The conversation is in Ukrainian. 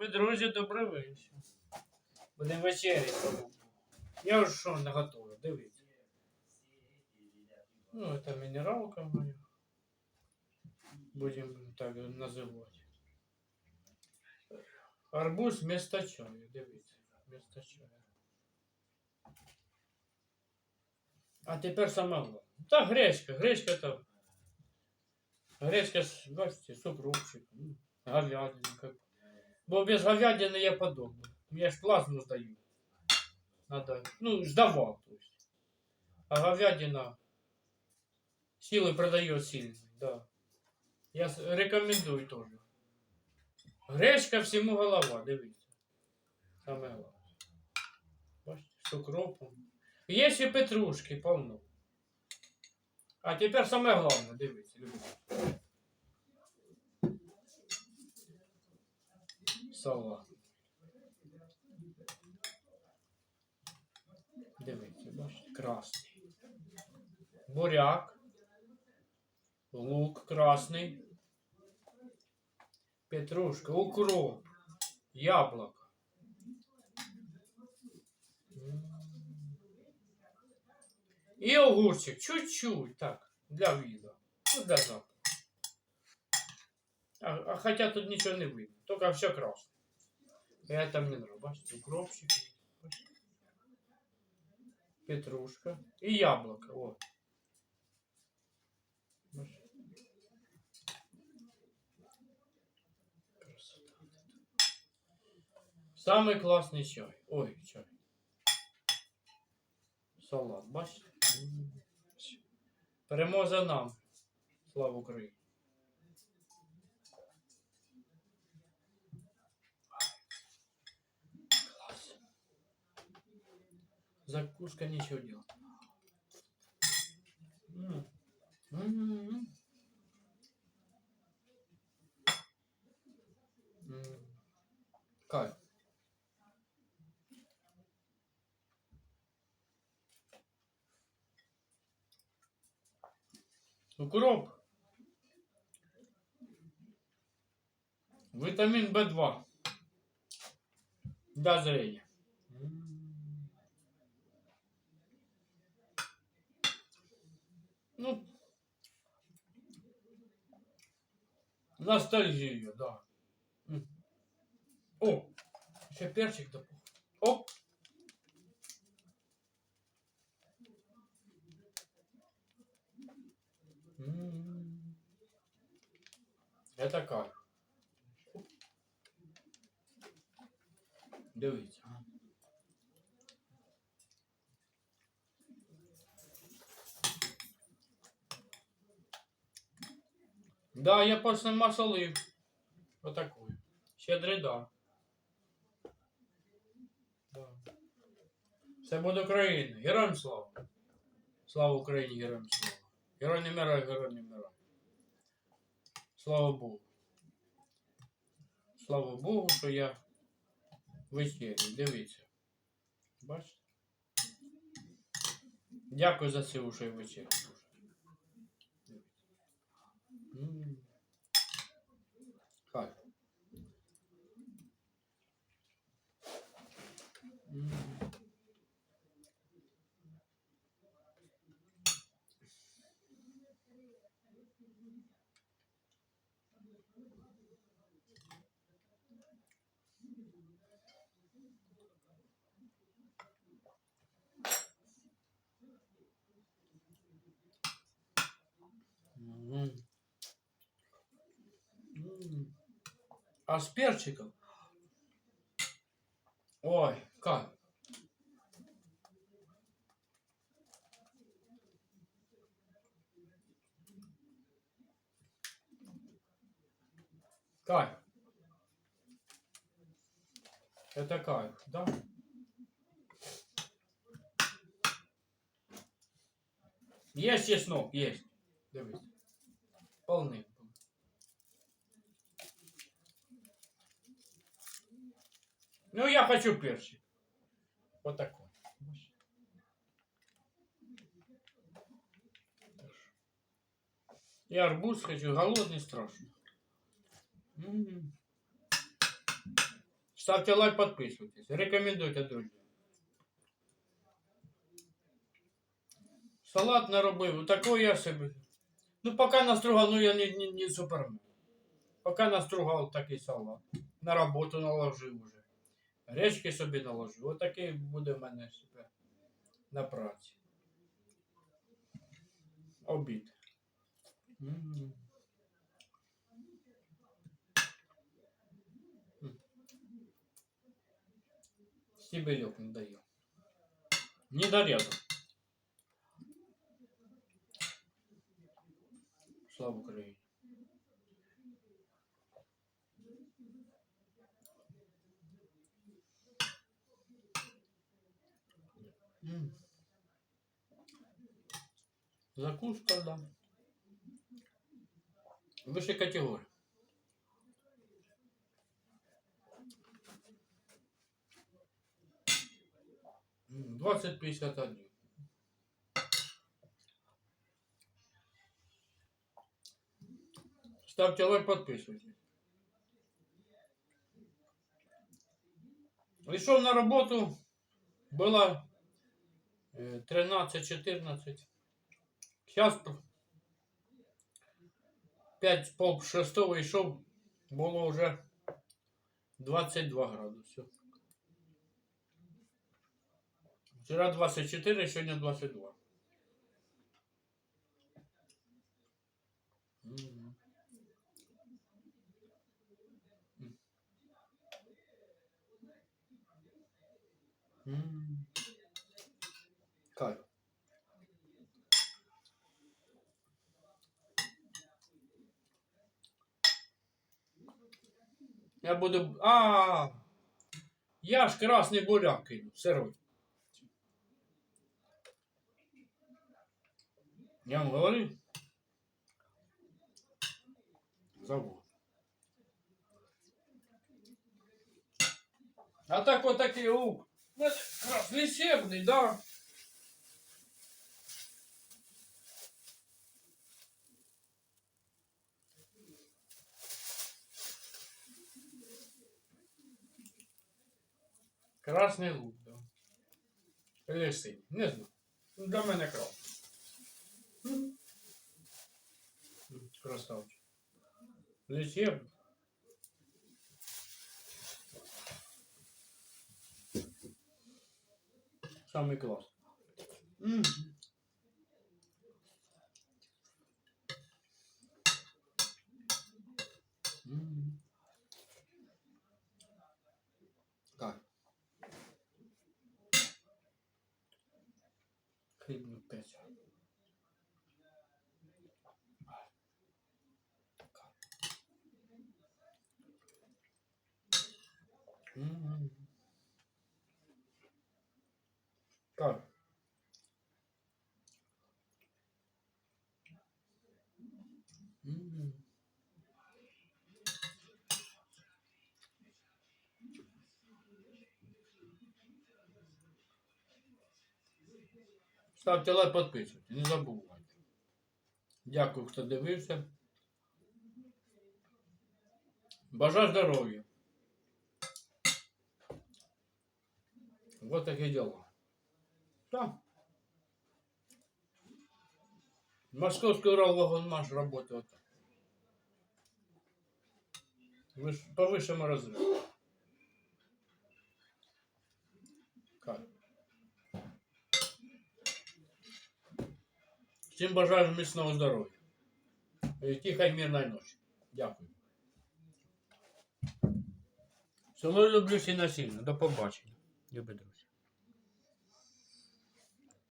Ви, друзі, добрий вечір. Будемо вечеряти. Я вже що наготовив, дивіться. Ну, это минералка моя. Будем так називати. Арбуз вместо чаю, дивіться. Вместо. А тепер саме головне. Та гречка, гречка там. Гречка, бачите, ну, говядина. Как... Бо без говядины я подобно. Я ж плазму сдаю. Надо, ну, сдавал, то есть. А говядина силы продает сильные, да. Я с- рекомендую тоже. Гречка всему голова, дивіться. Саме головне. Бачите, з укропом. Є ще петрушки повно. А тепер саме головне, дивіться, любите. Салат. Дивіться, бачите, красний. Буряк. Лук красний. Петрушка, укроп. Яблоко. І огурчик, чуть-чуть, так, для вида. Ну, для запаху. А, а хотя тут ничего не видно, только все красное. И это мне нравится. Бачите, укропчик. бачите. Петрушка. И яблоко. Вот. Бачите. Красота. Самый классный чай. Ой, чай. Салат, бачите? М. Перемога нам. Слава Україні. Закуска ничего делать. М. М. М. Кайф. Укроп. Витамин В2. Для зрения. Ну, ностальгия, да. О, еще перчик допух. Оп. М. Это кайф. Дивіться. Да, я просто масолив. Отакую. Щедрий дар. Да. Все буде Україна. Героям слава. Слава Україні, героям слава. Герой не мирай, мирай. Слава Богу. Слава Богу, що я вечерю. Дивіться. Бачите? Дякую за цю вже вечерю. М. Кайф. М. А с перчиком? Ой, как? Кайф. Это кайф, да? Есть чеснок, есть. Дивись. Полный. Ну, я хочу перчик. Вот такой. Я арбуз хочу, голодный страшно. М. Ставте лайк, підписуйтесь. Рекомендуйте, друзі. Салат наробив, такой я собі. Ну, поки настругав, ну я не, не, не супермен. Поки настругав такий салат. На роботу наложив уже. Речки собі наложив. Отакий буде в мене себе на праці. Обід. М. М. Стебелек не даю. Не дорезал. Слава Україні. Закуска, да. Вища категорія. М, 2051. Ставьте лайк, подписывайтесь. Пришел на работу, было э, 13-14. Сейчас 5 пол шестого йшов, було вже 22 градуси. Вчора 24, сьогодні 22. Мгм. Я буду. А, я ж красний буряк кину, сирой. Я вам говорив? Забув. А так вот такий лук. Красный себный, да. Красний лук, да. Лисий. не знаю. Для мене красний. Красавчик. Лечеб. Самый класс. М. Хлібну печь. М. Ставте лайк, підписуйтесь, не забувайте. Дякую, хто дивився. Бажаю здоров'я. Вот такие дела. Да. Московский Урал-Вагонмаш работает. Выш- По Всім бажаю міцного здоров'я. І тихої мирної ночі. Дякую. Цілую люблю всі насильно. До побачення. Друзі.